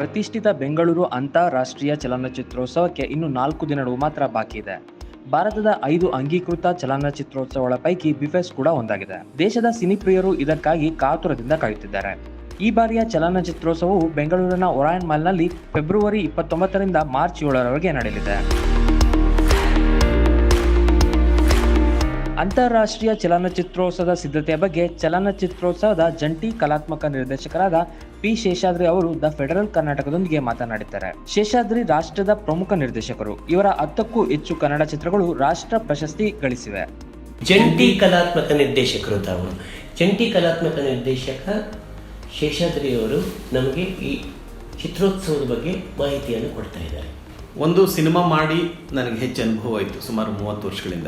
ಪ್ರತಿಷ್ಠಿತ ಬೆಂಗಳೂರು ಅಂತಾರಾಷ್ಟ್ರೀಯ ಚಲನಚಿತ್ರೋತ್ಸವಕ್ಕೆ ಇನ್ನು ನಾಲ್ಕು ದಿನಗಳು ಮಾತ್ರ ಬಾಕಿ ಇದೆ. ಭಾರತದ ಐದು ಅಂಗೀಕೃತ ಚಲನಚಿತ್ರೋತ್ಸವಗಳ ಪೈಕಿ ಬಿಫೆಸ್ ಕೂಡ ಒಂದಾಗಿದೆ. ದೇಶದ ಸಿನಿಪ್ರಿಯರು ಇದಕ್ಕಾಗಿ ಕಾತುರದಿಂದ ಕಾಯುತ್ತಿದ್ದಾರೆ. ಈ ಬಾರಿಯ ಚಲನಚಿತ್ರೋತ್ಸವವು ಬೆಂಗಳೂರಿನ ಒರಾಯನ್ ಮಾಲ್ನಲ್ಲಿ ಫೆಬ್ರವರಿ ಇಪ್ಪತ್ತೊಂಬತ್ತರಿಂದ ಮಾರ್ಚ್ ಏಳರವರೆಗೆ ನಡೆಯಲಿದೆ. ಅಂತಾರಾಷ್ಟ್ರೀಯ ಚಲನಚಿತ್ರೋತ್ಸವದ ಸಿದ್ಧತೆಯ ಬಗ್ಗೆ ಚಲನಚಿತ್ರೋತ್ಸವದ ಜಂಟಿ ಕಲಾತ್ಮಕ ನಿರ್ದೇಶಕರಾದ ಪಿ ಶೇಷಾದ್ರಿ ಅವರು ದ ಫೆಡರಲ್ ಕರ್ನಾಟಕದೊಂದಿಗೆ ಮಾತನಾಡಿದ್ದಾರೆ. ಶೇಷಾದ್ರಿ ರಾಷ್ಟ್ರದ ಪ್ರಮುಖ ನಿರ್ದೇಶಕರು. ಇವರ ಹತ್ತಕ್ಕೂ ಹೆಚ್ಚು ಕನ್ನಡ ಚಿತ್ರಗಳು ರಾಷ್ಟ್ರ ಪ್ರಶಸ್ತಿ ಗಳಿಸಿವೆ. ಜಂಟಿ ಕಲಾತ್ಮಕ ನಿರ್ದೇಶಕರು ತಾವು ಜಂಟಿ ಕಲಾತ್ಮಕ ನಿರ್ದೇಶಕ ಶೇಷಾದ್ರಿ ಅವರು ನಮಗೆ ಈ ಚಿತ್ರೋತ್ಸವದ ಬಗ್ಗೆ ಮಾಹಿತಿಯನ್ನು ಕೊಡ್ತಾ ಇದ್ದಾರೆ. ಒಂದು ಸಿನಿಮಾ ಮಾಡಿ ನನಗೆ ಹೆಚ್ಚು ಅನುಭವ ಆಯಿತು. ಸುಮಾರು ಮೂವತ್ತು ವರ್ಷಗಳಿಂದ.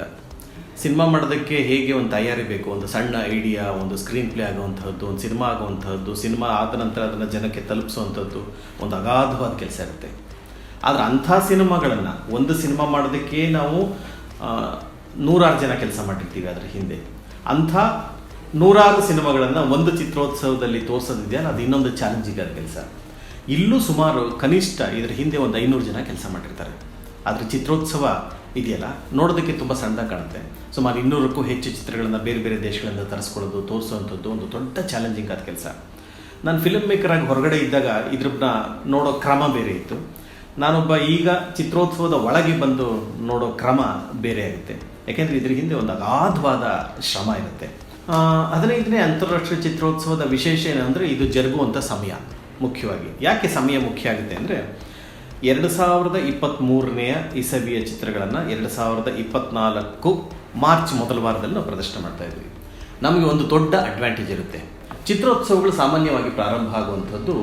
ಸಿನಿಮಾ ಮಾಡೋದಕ್ಕೆ ಹೇಗೆ ಒಂದು ತಯಾರಿ ಬೇಕು? ಒಂದು ಸಣ್ಣ ಐಡಿಯಾ ಒಂದು ಸ್ಕ್ರೀನ್ ಪ್ಲೇ ಆಗುವಂಥದ್ದು ಒಂದು ಸಿನಿಮಾ ಆಗುವಂಥದ್ದು ಸಿನಿಮಾ ಆದ ನಂತರ ಅದನ್ನು ಜನಕ್ಕೆ ತಲುಪಿಸುವಂಥದ್ದು ಒಂದು ಅಗಾಧವಾದ ಕೆಲಸ ಇರುತ್ತೆ. ಆದರೆ ಅಂಥ ಸಿನಿಮಾಗಳನ್ನು ಒಂದು ಸಿನಿಮಾ ಮಾಡೋದಕ್ಕೆ ನಾವು ನೂರಾರು ಜನ ಕೆಲಸ ಮಾಡಿರ್ತೀವಿ ಅದರ ಹಿಂದೆ. ಅಂಥ ನೂರಾರು ಸಿನಿಮಾಗಳನ್ನು ಒಂದು ಚಿತ್ರೋತ್ಸವದಲ್ಲಿ ತೋರಿಸೋದಿದೆಯಲ್ಲ ಅದು ಇನ್ನೊಂದು ಚಾಲೆಂಜಿಂಗ್ ಆದ ಕೆಲಸ. ಇಲ್ಲೂ ಸುಮಾರು ಕನಿಷ್ಠ ಇದರ ಹಿಂದೆ ಒಂದು ಐನೂರು ಜನ ಕೆಲಸ ಮಾಡಿರ್ತಾರೆ. ಆದರೆ ಚಿತ್ರೋತ್ಸವ ಇದೆಯಲ್ಲ? ನೋಡೋದಕ್ಕೆ ತುಂಬ ಸಣ್ಣದಾಗಿ ಕಾಣುತ್ತೆ. ಸುಮಾರು ಇನ್ನೂರಕ್ಕೂ ಹೆಚ್ಚು ಚಿತ್ರಗಳನ್ನು ಬೇರೆ ಬೇರೆ ದೇಶಗಳಿಂದ ತರಿಸ್ಕೊಳ್ಳೋದು ತೋರಿಸುವಂಥದ್ದು ಒಂದು ದೊಡ್ಡ ಚಾಲೆಂಜಿಂಗ್ ಆದ ಕೆಲಸ. ನಾನು ಫಿಲ್ಮ್ ಮೇಕರ್ ಆಗಿ ಹೊರಗಡೆ ಇದ್ದಾಗ ಇದ್ರನ್ನ ನೋಡೋ ಕ್ರಮ ಬೇರೆ ಇತ್ತು. ನಾನೊಬ್ಬ ಈಗ ಚಿತ್ರೋತ್ಸವದ ಒಳಗೆ ಬಂದು ನೋಡೋ ಕ್ರಮ ಬೇರೆ ಆಗುತ್ತೆ. ಯಾಕೆಂದರೆ ಇದ್ರ ಹಿಂದೆ ಒಂದು ಅಗಾಧವಾದ ಶ್ರಮ ಇರುತ್ತೆ. ಹದಿನೈದನೇ ಅಂತಾರಾಷ್ಟ್ರೀಯ ಚಿತ್ರೋತ್ಸವದ ವಿಶೇಷ ಏನಂದರೆ ಇದು ಜರುಗುವಂಥ ಸಮಯ, ಮುಖ್ಯವಾಗಿ. ಯಾಕೆ ಸಮಯ ಮುಖ್ಯ ಆಗುತ್ತೆ ಅಂದರೆ ಎರಡು ಸಾವಿರದ ಇಪ್ಪತ್ತ್ಮೂರನೆಯ ಇಸವಿಯ ಚಿತ್ರಗಳನ್ನು ಎರಡು ಸಾವಿರದ ಇಪ್ಪತ್ನಾಲ್ಕು ಮಾರ್ಚ್ ಮೊದಲ ವಾರದಲ್ಲಿ ನಾವು ಪ್ರದರ್ಶನ ಮಾಡ್ತಾ ಇದ್ವಿ. ನಮಗೆ ಒಂದು ದೊಡ್ಡ ಅಡ್ವಾಂಟೇಜ್ ಇರುತ್ತೆ. ಚಿತ್ರೋತ್ಸವಗಳು ಸಾಮಾನ್ಯವಾಗಿ ಪ್ರಾರಂಭ ಆಗುವಂಥದ್ದು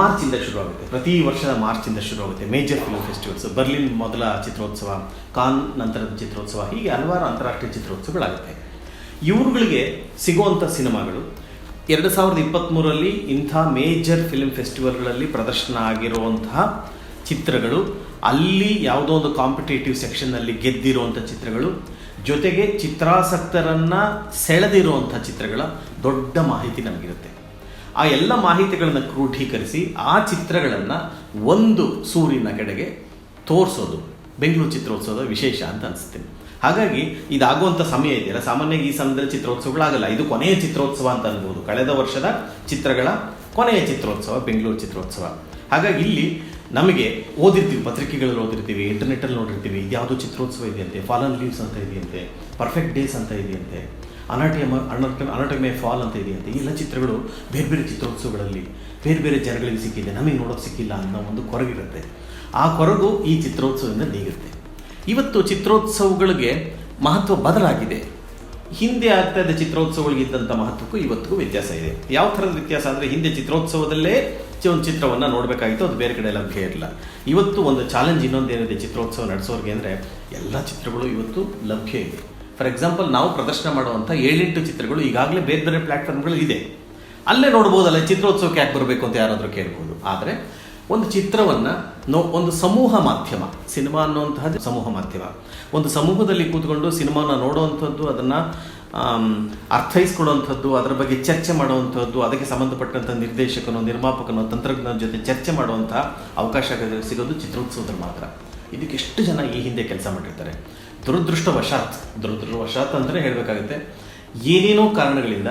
ಮಾರ್ಚಿಂದ ಶುರುವಾಗುತ್ತೆ. ಪ್ರತಿ ವರ್ಷದ ಮಾರ್ಚಿಂದ ಶುರುವಾಗುತ್ತೆ. ಮೇಜರ್ ಫಿಲ್ಮ್ ಫೆಸ್ಟಿವಲ್ಸ್ ಬರ್ಲಿನ್ ಮೊದಲ ಚಿತ್ರೋತ್ಸವ ಕಾನ್ ನಂತರದ ಚಿತ್ರೋತ್ಸವ, ಹೀಗೆ ಹಲವಾರು ಅಂತಾರಾಷ್ಟ್ರೀಯ ಚಿತ್ರೋತ್ಸವಗಳಾಗುತ್ತೆ. ಇವ್ರುಗಳಿಗೆ ಸಿಗುವಂಥ ಸಿನಿಮಾಗಳು ಎರಡು ಸಾವಿರದ ಇಪ್ಪತ್ತ್ಮೂರಲ್ಲಿ ಇಂಥ ಮೇಜರ್ ಫಿಲ್ಮ್ ಫೆಸ್ಟಿವಲ್ಗಳಲ್ಲಿ ಪ್ರದರ್ಶನ ಆಗಿರುವಂತಹ ಚಿತ್ರಗಳು, ಅಲ್ಲಿ ಯಾವುದೋ ಒಂದು ಕಾಂಪಿಟೇಟಿವ್ ಸೆಕ್ಷನ್ನಲ್ಲಿ ಗೆದ್ದಿರುವಂಥ ಚಿತ್ರಗಳು, ಜೊತೆಗೆ ಚಿತ್ರಾಸಕ್ತರನ್ನು ಸೆಳೆದಿರುವಂಥ ಚಿತ್ರಗಳ ದೊಡ್ಡ ಮಾಹಿತಿ ನಮಗಿರುತ್ತೆ. ಆ ಎಲ್ಲ ಮಾಹಿತಿಗಳನ್ನು ಕ್ರೋಢೀಕರಿಸಿ ಆ ಚಿತ್ರಗಳನ್ನು ಒಂದು ಸೂರಿನ ಕಡೆಗೆ ತೋರಿಸೋದು, ಬೆಂಗಳೂರು ಚಿತ್ರೋತ್ಸವದ ವಿಶೇಷ ಅಂತ ಅನಿಸುತ್ತೆ. ಹಾಗಾಗಿ ಇದಾಗುವಂಥ ಸಮಯ ಇದೆಯಲ್ಲ, ಸಾಮಾನ್ಯವಾಗಿ ಈ ಸಮಯದಲ್ಲಿ ಚಿತ್ರೋತ್ಸವಗಳಾಗಲ್ಲ. ಇದು ಕೊನೆಯ ಚಿತ್ರೋತ್ಸವ ಅಂತ ಅನ್ಬೋದು. ಕಳೆದ ವರ್ಷದ ಚಿತ್ರಗಳ ಕೊನೆಯ ಚಿತ್ರೋತ್ಸವ, ಬೆಂಗಳೂರು ಚಿತ್ರೋತ್ಸವ. ಹಾಗಾಗಿ ಇಲ್ಲಿ ನಮಗೆ ಓದಿರ್ತೀವಿ, ಪತ್ರಿಕೆಗಳಲ್ಲಿ ಓದಿರ್ತೀವಿ ಇಂಟರ್ನೆಟ್ಟಲ್ಲಿ ನೋಡಿರ್ತೀವಿ, ಇದ್ಯಾವುದೋ ಚಿತ್ರೋತ್ಸವ ಇದೆಯಂತೆ ಫಾಲನ್ ಲೀವ್ಸ್ ಅಂತ ಇದೆಯಂತೆ ಪರ್ಫೆಕ್ಟ್ ಡೇಸ್ ಅಂತ ಇದೆಯಂತೆ, ಅನಾಟಿಯಮ ಅನಾಟ ಅನಾಟಮೆ ಫಾಲ್ ಅಂತ ಇದೆಯಂತೆ ಎಲ್ಲ ಚಿತ್ರಗಳು ಬೇರೆ ಬೇರೆ ಚಿತ್ರೋತ್ಸವಗಳಲ್ಲಿ, ಬೇರೆ ಬೇರೆ ಜನಗಳಿಗೆ ಸಿಕ್ಕಿದೆ, ನಮಗೆ ನೋಡೋಕೆ ಸಿಕ್ಕಿಲ್ಲ ಅನ್ನೋ ಒಂದು ಕೊರಗಿರುತ್ತೆ. ಆ ಕೊರಗು ಈ ಚಿತ್ರೋತ್ಸವದಿಂದ ನೀಗುತ್ತೆ ಇವತ್ತು ಚಿತ್ರೋತ್ಸವಗಳಿಗೆ ಮಹತ್ವ ಬದಲಾಗಿದೆ. ಹಿಂದೆ ಆಗ್ತಾ ಇದ್ದ ಚಿತ್ರೋತ್ಸವಗಳಿಗೆ ಇದ್ದಂಥ ಮಹತ್ವಕ್ಕೂ ಇವತ್ತಿಗೂ ವ್ಯತ್ಯಾಸ ಇದೆ. ಯಾವ ಥರದ ವ್ಯತ್ಯಾಸ ಅಂದರೆ ಹಿಂದೆ ಚಿತ್ರೋತ್ಸವದಲ್ಲೇ ಒಂದು ಚಿತ್ರವನ್ನು ನೋಡಬೇಕಾಗಿತ್ತು, ಅದು ಬೇರೆ ಕಡೆ ಲಭ್ಯ ಇರಲಿಲ್ಲ. ಇವತ್ತು ಒಂದು ಚಾಲೆಂಜ್ ಇನ್ನೊಂದೇನಿದೆ ಚಿತ್ರೋತ್ಸವ ನಡೆಸೋರಿಗೆ ಅಂದರೆ ಎಲ್ಲ ಚಿತ್ರಗಳು ಇವತ್ತು ಲಭ್ಯ ಇದೆ. ಫಾರ್ ಎಕ್ಸಾಂಪಲ್ ನಾವು ಪ್ರದರ್ಶನ ಮಾಡುವಂಥ ಏಳೆಂಟು ಚಿತ್ರಗಳು ಈಗಾಗಲೇ ಬೇರೆ ಬೇರೆ ಪ್ಲ್ಯಾಟ್ಫಾರ್ಮ್ಗಳು ಇದೆ. ಅಲ್ಲೇ ನೋಡ್ಬೋದಲ್ಲ ಚಿತ್ರೋತ್ಸವಕ್ಕೆ ಯಾಕೆ ಬರಬೇಕು ಅಂತ ಯಾರಾದರೂ ಕೇಳ್ಬೋದು. ಆದರೆ ಒಂದು ಚಿತ್ರವನ್ನು ನೋ, ಒಂದು ಸಮೂಹ ಮಾಧ್ಯಮ, ಸಿನಿಮಾ ಅನ್ನುವಂತಹ ಸಮೂಹ ಮಾಧ್ಯಮ. ಒಂದು ಸಮೂಹದಲ್ಲಿ ಕೂತ್ಕೊಂಡು ಸಿನಿಮಾನ ನೋಡುವಂಥದ್ದು, ಅದನ್ನು ಅರ್ಥೈಸ್ಕೊಳ್ಳುವಂಥದ್ದು, ಅದರ ಬಗ್ಗೆ ಚರ್ಚೆ ಮಾಡುವಂಥದ್ದು, ಅದಕ್ಕೆ ಸಂಬಂಧಪಟ್ಟಂಥ ನಿರ್ದೇಶಕನು, ನಿರ್ಮಾಪಕನು ತಂತ್ರಜ್ಞನ ಜೊತೆ ಚರ್ಚೆ ಮಾಡುವಂಥ ಅವಕಾಶ ಸಿಗೋದು ಚಿತ್ರೋತ್ಸವದಲ್ಲಿ ಮಾತ್ರ. ಇದಕ್ಕೆ ಎಷ್ಟು ಜನ ಈ ಹಿಂದೆ ಕೆಲಸ ಮಾಡಿರ್ತಾರೆ? ದುರದೃಷ್ಟವಶಾತ್ ದುರದೃಷ್ಟವಶಾತ್ ಅಂದರೆ ಹೇಳಬೇಕಾಗುತ್ತೆ. ಏನೇನೋ ಕಾರಣಗಳಿಂದ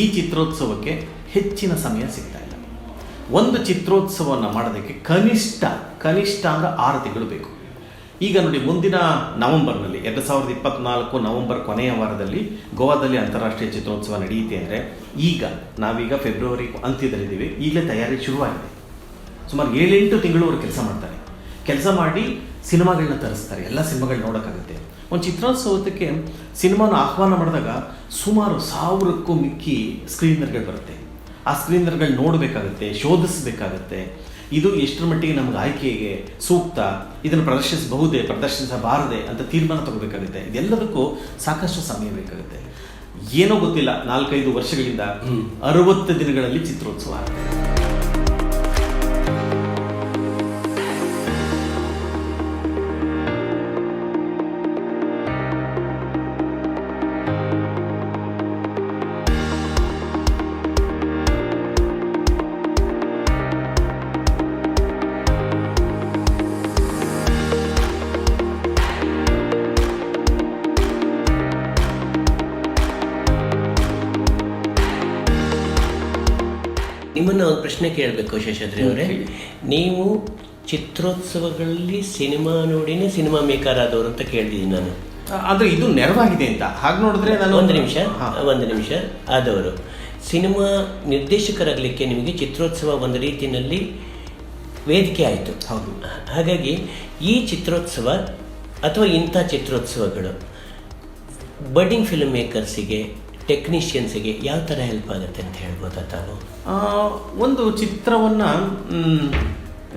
ಈ ಚಿತ್ರೋತ್ಸವಕ್ಕೆ ಹೆಚ್ಚಿನ ಸಮಯ ಸಿಗ್ತಾ ಇಲ್ಲ ಒಂದು ಚಿತ್ರೋತ್ಸವವನ್ನು ಮಾಡೋದಕ್ಕೆ ಕನಿಷ್ಠ ಕನಿಷ್ಠ ಅಂದರೆ ಆರು ತಿಂಗಳು ಬೇಕು. ಈಗ ನೋಡಿ, ಮುಂದಿನ ನವೆಂಬರ್ನಲ್ಲಿ, ಎರಡು ಸಾವಿರದ ಇಪ್ಪತ್ನಾಲ್ಕು ನವೆಂಬರ್ ಕೊನೆಯ ವಾರದಲ್ಲಿ ಗೋವಾದಲ್ಲಿ ಅಂತಾರಾಷ್ಟ್ರೀಯ ಚಿತ್ರೋತ್ಸವ ನಡೆಯುತ್ತೆ ಅಂದರೆ ಈಗ ನಾವೀಗ ಫೆಬ್ರವರಿ ಅಂತ್ಯದಲ್ಲಿದ್ದೀವಿ, ಈಗಲೇ ತಯಾರಿ ಶುರುವಾಗಿದೆ. ಸುಮಾರು ಏಳೆಂಟು ತಿಂಗಳು ಅವರು ಕೆಲಸ ಮಾಡ್ತಾರೆ. ಕೆಲಸ ಮಾಡಿ ಸಿನಿಮಾಗಳನ್ನ ತರಿಸ್ತಾರೆ, ಎಲ್ಲ ಸಿನಿಮಾಗಳು ನೋಡೋಕ್ಕಾಗುತ್ತೆ. ಒಂದು ಚಿತ್ರೋತ್ಸವಕ್ಕೆ ಸಿನಿಮಾನ ಆಹ್ವಾನ ಮಾಡಿದಾಗ ಸುಮಾರು ಸಾವಿರಕ್ಕೂ ಮಿಕ್ಕಿ ಸ್ಕ್ರೀನರ್ಗಳು ಬರುತ್ತೆ. ಆ ಸಿಲಿಂಡರ್ಗಳು ನೋಡಬೇಕಾಗುತ್ತೆ ಶೋಧಿಸಬೇಕಾಗತ್ತೆ. ಇದು ಎಷ್ಟರ ಮಟ್ಟಿಗೆ ನಮ್ಗೆ ಆಯ್ಕೆಗೆ ಸೂಕ್ತ ಇದನ್ನು ಪ್ರದರ್ಶಿಸಬಹುದೇ ಪ್ರದರ್ಶಿಸಬಾರದೆ ಅಂತ ತೀರ್ಮಾನ ತಗೋಬೇಕಾಗುತ್ತೆ. ಇದೆಲ್ಲದಕ್ಕೂ ಸಾಕಷ್ಟು ಸಮಯ ಬೇಕಾಗುತ್ತೆ. ಏನೋ ಗೊತ್ತಿಲ್ಲ ನಾಲ್ಕೈದು ವರ್ಷಗಳಿಂದ ಅರವತ್ತು ದಿನಗಳಲ್ಲಿ ಚಿತ್ರೋತ್ಸವ ಪ್ರಶ್ನೆ ಕೇಳಬೇಕು ಶೇಷಾದ್ರಿ ಅವರೇ. ನೀವು ಚಿತ್ರೋತ್ಸವಗಳಲ್ಲಿ ಸಿನಿಮಾ ನೋಡಿನೇ ಸಿನಿಮಾ ಮೇಕರ್ ಆದವರು ಅಂತ ಕೇಳಿದ್ದೀನಿ ನಾನು. ಆದರೆ ಇದು ನೆರವಾಗಿದೆ ಅಂತ. ಹಾಗೆ ನೋಡಿದ್ರೆ ನಾನು ಒಂದು ನಿಮಿಷ. ಒಂದು ನಿಮಿಷ. ಆದವರು. ಸಿನಿಮಾ ನಿರ್ದೇಶಕರಾಗಲಿಕ್ಕೆ ನಿಮಗೆ ಚಿತ್ರೋತ್ಸವ ಒಂದು ರೀತಿಯಲ್ಲಿ ವೇದಿಕೆ ಆಯಿತು. ಹೌದು. ಹಾಗಾಗಿ ಈ ಚಿತ್ರೋತ್ಸವ ಅಥವಾ ಇಂಥ ಚಿತ್ರೋತ್ಸವಗಳು ಬಡ್ಡಿಂಗ್ ಫಿಲ್ಮ್ ಮೇಕರ್ಸಿಗೆ ಟೆಕ್ನಿಷಿಯನ್ಸಿಗೆ ಯಾವ ಥರ ಹೆಲ್ಪ್ ಆಗುತ್ತೆ ಅಂತ ಹೇಳ್ಬೋದಾ ತಾವು? ಒಂದು ಚಿತ್ರವನ್ನು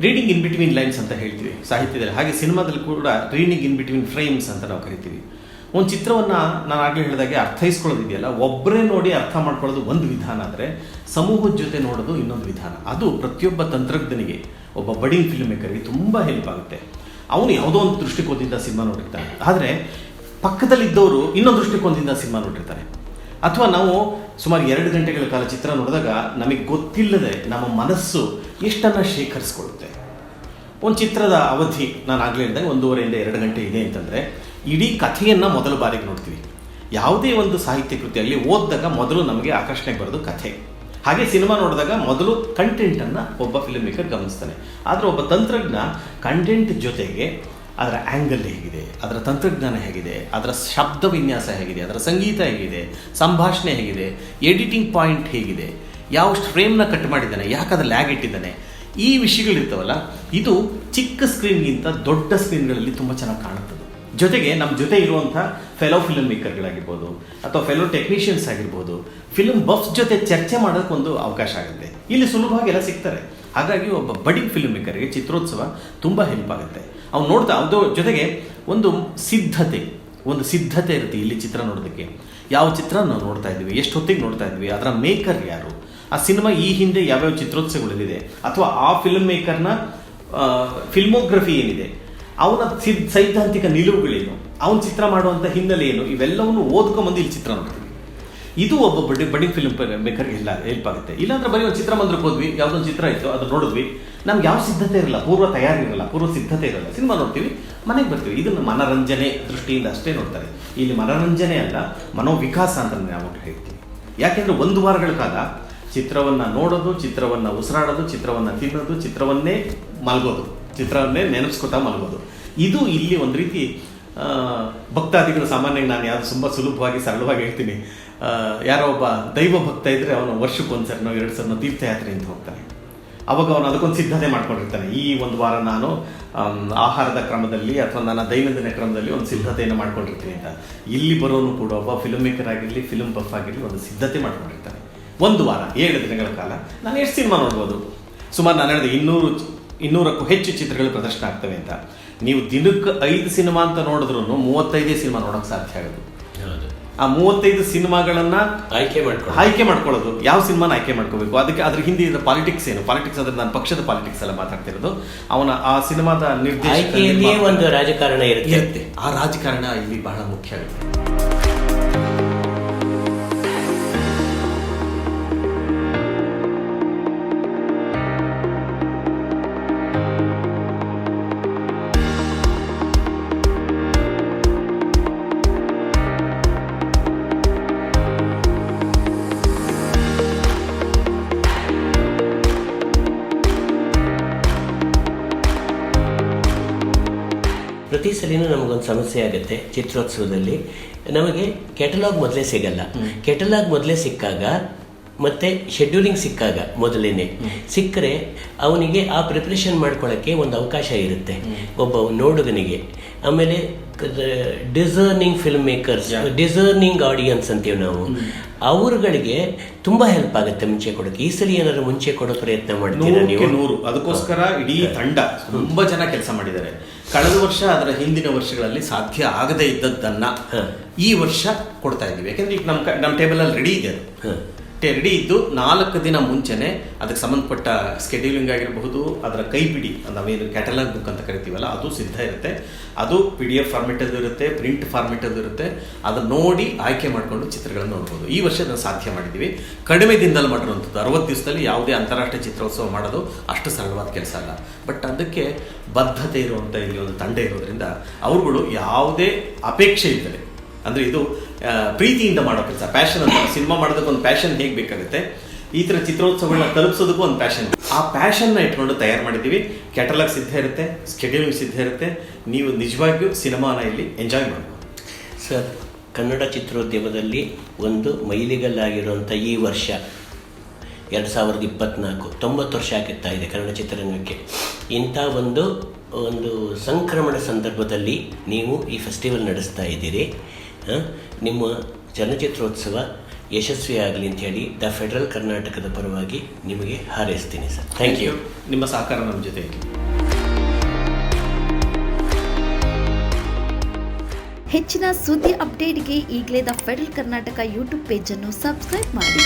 ರೀಡಿಂಗ್ ಇನ್ ಬಿಟ್ವೀನ್ ಲೈನ್ಸ್ ಅಂತ ಹೇಳ್ತೀವಿ ಸಾಹಿತ್ಯದಲ್ಲಿ. ಹಾಗೆ ಸಿನಿಮಾದಲ್ಲಿ ಕೂಡ ರೀಡಿಂಗ್ ಇನ್ ಬಿಟ್ವೀನ್ ಫ್ರೇಮ್ಸ್ ಅಂತ ನಾವು ಕರಿತೀವಿ. ಒಂದು ಚಿತ್ರವನ್ನು ನಾನು ಆಗಲೇ ಹೇಳಿದಾಗೆ ಅರ್ಥೈಸ್ಕೊಳ್ಳೋದಿದೆಯಲ್ಲ ಒಬ್ಬರೇ ನೋಡಿ ಅರ್ಥ ಮಾಡ್ಕೊಳ್ಳೋದು ಒಂದು ವಿಧಾನ ಆದರೆ ಸಮೂಹದ ಜೊತೆ ನೋಡೋದು ಇನ್ನೊಂದು ವಿಧಾನ. ಅದು ಪ್ರತಿಯೊಬ್ಬ ತಂತ್ರಜ್ಞನಿಗೆ, ಒಬ್ಬ ಬಡಿಂಗ್ ಫಿಲ್ಮ್ ಮೇಕರ್ಗೆ ತುಂಬ ಹೆಲ್ಪ್ ಆಗುತ್ತೆ. ಅವನು ಯಾವುದೋ ಒಂದು ದೃಷ್ಟಿಕೋನದಿಂದ ಸಿನಿಮಾ ನೋಡಿರ್ತಾನೆ. ಆದರೆ ಪಕ್ಕದಲ್ಲಿದ್ದವರು ಇನ್ನೊಂದು ದೃಷ್ಟಿಕೋನದಿಂದ ಸಿನಿಮಾ ನೋಡಿರ್ತಾರೆ. ಅಥವಾ ನಾವು ಸುಮಾರು ಎರಡು ಗಂಟೆಗಳ ಕಾಲ ಚಿತ್ರ ನೋಡಿದಾಗ ನಮಗೆ ಗೊತ್ತಿಲ್ಲದೆ ನಮ್ಮ ಮನಸ್ಸು ಎಷ್ಟನ್ನು ಶೇಖರಿಸ್ಕೊಳ್ಳುತ್ತೆ. ಒಂದು ಚಿತ್ರದ ಅವಧಿ ನಾನು ಆಗಲೇ ಹೇಳಿದಾಗ ಒಂದೂವರೆಯಿಂದ ಎರಡು ಗಂಟೆ ಇದೆ ಅಂತಂದರೆ ಇಡೀ ಕಥೆಯನ್ನು ಮೊದಲ ಬಾರಿಗೆ ನೋಡ್ತೀವಿ. ಯಾವುದೇ ಒಂದು ಸಾಹಿತ್ಯ ಕೃತಿಯಲ್ಲಿ ಓದಿದಾಗ ಮೊದಲು ನಮಗೆ ಆಕರ್ಷಣೆಗೆ ಬರೋದು ಕಥೆ. ಹಾಗೆ ಸಿನಿಮಾ ನೋಡಿದಾಗ ಮೊದಲು ಕಂಟೆಂಟನ್ನು ಒಬ್ಬ ಫಿಲ್ಮ್ ಮೇಕರ್ ಗಮನಿಸ್ತಾನೆ. ಆದರೆ ಒಬ್ಬ ತಂತ್ರಜ್ಞ ಕಂಟೆಂಟ್ ಜೊತೆಗೆ ಅದರ ಆ್ಯಂಗಲ್ ಹೇಗಿದೆ, ಅದರ ತಂತ್ರಜ್ಞಾನ ಹೇಗಿದೆ, ಅದರ ಶಬ್ದ ವಿನ್ಯಾಸ ಹೇಗಿದೆ, ಅದರ ಸಂಗೀತ ಹೇಗಿದೆ, ಸಂಭಾಷಣೆ ಹೇಗಿದೆ ಎಡಿಟಿಂಗ್ ಪಾಯಿಂಟ್ ಹೇಗಿದೆ, ಯಾವ ಫ್ರೇಮ್ನ ಕಟ್ ಮಾಡಿದ್ದಾನೆ, ಯಾಕೆ ಅದು ಲ್ಯಾಗ್ ಇಟ್ಟಿದ್ದಾನೆ, ಈ ವಿಷಯಗಳಿರ್ತಾವಲ್ಲ, ಇದು ಚಿಕ್ಕ ಸ್ಕ್ರೀನ್ಗಿಂತ ದೊಡ್ಡ ಸ್ಕ್ರೀನ್ಗಳಲ್ಲಿ ತುಂಬ ಚೆನ್ನಾಗಿ ಕಾಣುತ್ತದೆ. ಜೊತೆಗೆ ನಮ್ಮ ಜೊತೆ ಇರುವಂಥ ಫೆಲೋ ಫಿಲಮ್ ಮೇಕರ್ಗಳಾಗಿರ್ಬೋದು ಅಥವಾ ಫೆಲೋ ಟೆಕ್ನಿಷಿಯನ್ಸ್ ಆಗಿರ್ಬೋದು ಫಿಲಮ್ ಬಫ್ಸ್ ಜೊತೆ ಚರ್ಚೆ ಮಾಡೋಕ್ಕೆ ಒಂದು ಅವಕಾಶ ಆಗುತ್ತೆ. ಇಲ್ಲಿ ಸುಲಭವಾಗಿ ಎಲ್ಲ ಸಿಗ್ತಾರೆ. ಹಾಗಾಗಿ ಒಬ್ಬ ಬಡಿ ಫಿಲ್ಮ್ ಮೇಕರ್ಗೆ ಚಿತ್ರೋತ್ಸವ ತುಂಬ ಹೆಲ್ಪ್ ಆಗುತ್ತೆ. ಅವ್ನು ನೋಡ್ತಾ ಅದು ಜೊತೆಗೆ ಒಂದು ಸಿದ್ಧತೆ ಒಂದು ಸಿದ್ಧತೆ ಇರುತ್ತೆ ಇಲ್ಲಿ ಚಿತ್ರ ನೋಡೋದಕ್ಕೆ. ಯಾವ ಚಿತ್ರ ನಾವು ನೋಡ್ತಾ ಇದ್ವಿ, ಎಷ್ಟು ಹೊತ್ತಿಗೆ ನೋಡ್ತಾ ಇದ್ವಿ, ಅದರ ಮೇಕರ್ ಯಾರು? ಆ ಸಿನಿಮಾ ಈ ಹಿಂದೆ ಯಾವ್ಯಾವ ಚಿತ್ರೋತ್ಸವಗಳಲ್ಲಿದೆ ಅಥವಾ ಆ ಫಿಲ್ಮ್ ಮೇಕರ್ನ ಫಿಲ್ಮೋಗ್ರಫಿ ಏನಿದೆ? ಅವನ ಸಿದ್ ಸೈದ್ಧಾಂತಿಕ ನಿಲುವುಗಳೇನು? ಅವನ ಚಿತ್ರ ಮಾಡುವಂಥ ಹಿನ್ನೆಲೆ ಏನು? ಇವೆಲ್ಲವನ್ನು ಓದ್ಕೊಂಬಂದು ಇಲ್ಲಿ ಚಿತ್ರ ನೋಡ್ತೀವಿ. ಇದು ಒಬ್ಬ ಬಡ್ಡಿ ಬಡ್ಡಿ ಫಿಲ್ಮ್ ಮೇಕರ್ಗೆ ಇಲ್ಲ ಹೆಲ್ಪ್ ಆಗುತ್ತೆ. ಇಲ್ಲಾಂದ್ರೆ ಬರೀ ಒಂದು ಚಿತ್ರಮಂದಿರಕ್ಕೆ ಹೋದ್ವಿ ಯಾವುದೊಂದು ಚಿತ್ರ ಇತ್ತು, ಅದು ನೋಡಿದ್ವಿ. ನಮ್ಗೆ ಯಾವ ಸಿದ್ಧತೆ ಇರಲ್ಲ, ಪೂರ್ವ ತಯಾರಿ ಇರಲ್ಲ, ಪೂರ್ವ ಸಿದ್ಧತೆ ಇರಲ್ಲ. ಸಿನಿಮಾ ನೋಡ್ತೀವಿ, ಮನೆಗೆ ಬರ್ತೀವಿ. ಇದನ್ನು ಮನರಂಜನೆ ದೃಷ್ಟಿಯಿಂದ ಅಷ್ಟೇ ನೋಡ್ತಾರೆ. ಇಲ್ಲಿ ಮನರಂಜನೆ ಅಲ್ಲ, ಮನೋವಿಕಾಸ ಅಂತ ನಾವು ಹೇಳ್ತೀವಿ. ಯಾಕೆಂದ್ರೆ ಒಂದು ವಾರಗಳ ಕಾಲ ಚಿತ್ರವನ್ನು ನೋಡೋದು, ಚಿತ್ರವನ್ನು ಉಸಿರಾಡೋದು, ಚಿತ್ರವನ್ನು ತಿನ್ನೋದು, ಚಿತ್ರವನ್ನೇ ಮಲಗೋದು, ಚಿತ್ರವನ್ನೇ ನೆನಪಿಸ್ಕೊತಾ ಮಲಗೋದು. ಇದು ಇಲ್ಲಿ ಒಂದು ರೀತಿ ಭಕ್ತಾದಿಗಳು ಸಾಮಾನ್ಯವಾಗಿ ನಾನು ಯಾವುದು ತುಂಬ ಸುಲಭವಾಗಿ, ಸರಳವಾಗಿ ಹೇಳ್ತೀನಿ. ಯಾರೋ ಒಬ್ಬ ದೈವ ಭಕ್ತ ಇದ್ರೆ ಅವನು ವರ್ಷಕ್ಕೊಂದ್ಸರಿನೋ ಎರಡು ಸರಿನೋ ತೀರ್ಥಯಾತ್ರೆ ಅಂತ ಹೋಗ್ತಾನೆ. ಅವಾಗ ಅವನು ಅದಕ್ಕೊಂದು ಸಿದ್ಧತೆ ಮಾಡ್ಕೊಂಡಿರ್ತಾನೆ. ಈ ಒಂದು ವಾರ ನಾನು ಆಹಾರದ ಕ್ರಮದಲ್ಲಿ ಅಥವಾ ನನ್ನ ದೈನಂದಿನ ಕ್ರಮದಲ್ಲಿ ಒಂದು ಸಿದ್ಧತೆಯನ್ನು ಮಾಡ್ಕೊಂಡಿರ್ತೀನಿ ಅಂತ. ಇಲ್ಲಿ ಬರೋನು ಕೂಡ ಒಬ್ಬ ಫಿಲ್ಮ್ ಮೇಕರ್ ಆಗಿರಲಿ ಫಿಲ್ಮ್ ಬಫ್ ಆಗಿರಲಿ ಒಂದು ಸಿದ್ಧತೆ ಮಾಡ್ಕೊಂಡಿರ್ತಾನೆ. ಒಂದು ವಾರ, ಏಳು ದಿನಗಳ ಕಾಲ. ನಾನು ಎಷ್ಟು ಸಿನಿಮಾ ನೋಡ್ಬೋದು? ಸುಮಾರು ನಾನು ಹೇಳಿದೆ, ಇನ್ನೂರು ಇನ್ನೂರಕ್ಕೂ ಹೆಚ್ಚು ಚಿತ್ರಗಳು ಪ್ರದರ್ಶನ ಆಗ್ತವೆ ಅಂತ. ನೀವು ದಿನಕ್ಕೆ ಐದು ಸಿನಿಮಾ ಅಂತ ನೋಡಿದ್ರು ಮೂವತ್ತೈದೇ ಸಿನಿಮಾ ನೋಡೋಕ್ಕೆ ಸಾಧ್ಯ ಆಗೋದು. ಆ ಮೂವತ್ತೈದು ಸಿನಿಮಾಗಳನ್ನ ಆಯ್ಕೆ ಮಾಡ್ಕೊ ಆಯ್ಕೆ ಮಾಡ್ಕೊಳ್ಳೋದು. ಯಾವ ಸಿನಿಮಾನ ಆಯ್ಕೆ ಮಾಡ್ಕೋಬೇಕು? ಅದಕ್ಕೆ ಅದ್ರ ಹಿಂದೆ ಇದ್ದ ಪಾಲಿಟಿಕ್ಸ್ ಏನು? ಪಾಲಿಟಿಕ್ಸ್ ಅಂದ್ರೆ ನಾನು ಪಕ್ಷದ ಪಾಲಿಟಿಕ್ಸ್ ಎಲ್ಲ ಮಾತಾಡ್ತಿರೋದು. ಅವನ ಆ ಸಿನಿಮಾದ ನಿರ್ದೇಶನ ಒಂದು ರಾಜಕಾರಣ ಇರುತ್ತೆ. ಇರುತ್ತೆ. ಆ ರಾಜಕಾರಣ ಇಲ್ಲಿ ಬಹಳ ಮುಖ್ಯ ಆಗುತ್ತೆ. ಸಲಿನೂ ನಮಗೊಂದು ಸಮಸ್ಯೆ ಆಗುತ್ತೆ ಚಿತ್ರೋತ್ಸವದಲ್ಲಿ. ನಮಗೆ ಕೆಟಲಾಗ್ ಮೊದಲೇ ಸಿಗಲ್ಲ. ಕೆಟಲಾಗ್ ಮೊದಲೇ ಸಿಕ್ಕಾಗ ಮತ್ತೆ ಶೆಡ್ಯೂಲಿಂಗ್ ಸಿಕ್ಕಾಗ ಮೊದಲೇನೆ. ಸಿಕ್ಕರೆ ಅವನಿಗೆ ಆ ಪ್ರಿಪ್ರೇಷನ್ ಮಾಡ್ಕೊಳ್ಳೋಕ್ಕೆ ಒಂದು ಅವಕಾಶ ಇರುತ್ತೆ. ಒಬ್ಬ ನೋಡುಗನಿಗೆ. ಆಮೇಲೆ discerning film makers discerning audience ಅಂತೀವಿ ನಾವು. ಅವ್ರುಗಳಿಗೆ ತುಂಬಾ ಹೆಲ್ಪ್ ಆಗುತ್ತೆ ಮುಂಚೆ ಕೊಡೋಕೆ. ಈ ಸಲ ಏನಾದ್ರು ಮುಂಚೆ ಕೊಡೋ ಪ್ರಯತ್ನ ಮಾಡ್ತೀರಾ ನೀವು? ನೂರು. ಅದಕ್ಕೋಸ್ಕರ ಇಡೀ ತಂಡ ತುಂಬಾ ಜನ ಕೆಲಸ ಮಾಡಿದ್ದಾರೆ. ಕಳೆದ ವರ್ಷ ಅದರ ಹಿಂದಿನ ವರ್ಷಗಳಲ್ಲಿ ಸಾಧ್ಯ ಆಗದೇ ಇದ್ದದ್ದನ್ನ ಈ ವರ್ಷ ಕೊಡ್ತಾ ಇದ್ದೀವಿ. ಯಾಕಂದ್ರೆ ಈಗ ನಮ್ಮ ನಮ್ಮ ಟೇಬಲ್ ಅಲ್ಲಿ ರೆಡಿ ಇದೆ ಅದು ಹ. ರೆಡಿ ಇದ್ದು ನಾಲ್ಕು ದಿನ ಮುಂಚೆನೆ ಅದಕ್ಕೆ ಸಂಬಂಧಪಟ್ಟ ಸ್ಕೆಡ್ಯೂಲಿಂಗ್ ಆಗಿರಬಹುದು, ಅದರ ಕೈಪಿಡಿ, ನಾವೇನು ಕ್ಯಾಟಲಾಗ್ ಬುಕ್ ಅಂತ ಕರಿತೀವಲ್ಲ, ಅದು ಸಿದ್ಧ ಇರುತ್ತೆ. ಅದು ಪಿ ಡಿ ಎಫ್ ಫಾರ್ಮೆಟದ್ದು ಇರುತ್ತೆ ಪ್ರಿಂಟ್ ಫಾರ್ಮೆಟದ್ದು ಇರುತ್ತೆ. ಅದನ್ನು ನೋಡಿ ಆಯ್ಕೆ ಮಾಡಿಕೊಂಡು ಚಿತ್ರಗಳನ್ನು ನೋಡ್ಬೋದು. ಈ ವರ್ಷ ಅದನ್ನು ಸಾಧ್ಯ ಮಾಡಿದ್ದೀವಿ. ಕಡಿಮೆ ದಿನದಲ್ಲಿ ಮಾಡಿರುವಂಥದ್ದು. ಅರವತ್ತು ದಿವಸದಲ್ಲಿ ಯಾವುದೇ ಅಂತಾರಾಷ್ಟ್ರೀಯ ಚಿತ್ರೋತ್ಸವ ಮಾಡೋದು ಅಷ್ಟು ಸರಳವಾದ ಕೆಲಸ ಅಲ್ಲ. ಬಟ್ ಅದಕ್ಕೆ ಬದ್ಧತೆ ಇರುವಂಥ ಇಲ್ಲಿ ಒಂದು ತಂಡ ಇರೋದ್ರಿಂದ, ಅವರುಗಳು ಯಾವುದೇ ಅಪೇಕ್ಷೆ ಇದ್ದರೆ ಅಂದರೆ ಇದು ಪ್ರೀತಿಯಿಂದ ಮಾಡೋ ಕೆಲಸ. ಪ್ಯಾಷನ್ ಅಂತ ಸಿನಿಮಾ ಮಾಡೋದಕ್ಕೆ ಒಂದು ಪ್ಯಾಷನ್ ಹೇಗೆ ಬೇಕಾಗುತ್ತೆ? ಈ ಥರ ಚಿತ್ರೋತ್ಸವಗಳನ್ನ ತಲುಪಿಸೋದಕ್ಕೂ ಒಂದು ಪ್ಯಾಷನ್ ಆ ಪ್ಯಾಷನ್ನ ಇಟ್ಕೊಂಡು ತಯಾರು ಮಾಡಿದ್ದೀವಿ. ಕ್ಯಾಟಲಾಗ್ ಸಿದ್ಧ ಇರುತ್ತೆ ಸ್ಕೆಡ್ಯೂಲಿಂಗ್ ಸಿದ್ಧ ಇರುತ್ತೆ. ನೀವು ನಿಜವಾಗಿಯೂ ಸಿನಿಮಾನ ಇಲ್ಲಿ ಎಂಜಾಯ್ ಮಾಡ್ಬೋದು. ಸರ್, ಕನ್ನಡ ಚಿತ್ರೋದ್ಯಮದಲ್ಲಿ ಒಂದು ಮೈಲಿಗಲ್ಲಾಗಿರುವಂಥ ಈ ವರ್ಷ ಎರಡು ಸಾವಿರದ ಇಪ್ಪತ್ನಾಲ್ಕು, ತೊಂಬತ್ತು ವರ್ಷ ಆಗುತ್ತಾ ಇದೆ ಕನ್ನಡ ಚಿತ್ರರಂಗಕ್ಕೆ. ಇಂಥ ಒಂದು ಒಂದು ಸಂಕ್ರಮಣ ಸಂದರ್ಭದಲ್ಲಿ ನೀವು ಈ ಫೆಸ್ಟಿವಲ್ ನಡೆಸ್ತಾ ಇದ್ದೀರಿ. ನಿಮ್ಮ ಚಲನಚಿತ್ರೋತ್ಸವ ಯಶಸ್ವಿಯಾಗಲಿ ಅಂತ ಹೇಳಿ ದ ಫೆಡರಲ್ ಕರ್ನಾಟಕದ ಪರವಾಗಿ ನಿಮಗೆ ಹಾರೈಸ್ತೀನಿ ಸರ್. ಥ್ಯಾಂಕ್ ಯು ನಿಮ್ಮ ಸಹಕಾರ ನಮ್ಮ ಜೊತೆ ಹೆಚ್ಚಿನ ಸುದ್ದಿ ಅಪ್ಡೇಟ್ಗೆ ಈಗಲೇ ದ ಫೆಡರಲ್ ಕರ್ನಾಟಕ ಯೂಟ್ಯೂಬ್ ಪೇಜನ್ನು ಸಬ್ಸ್ಕ್ರೈಬ್ ಮಾಡಿ.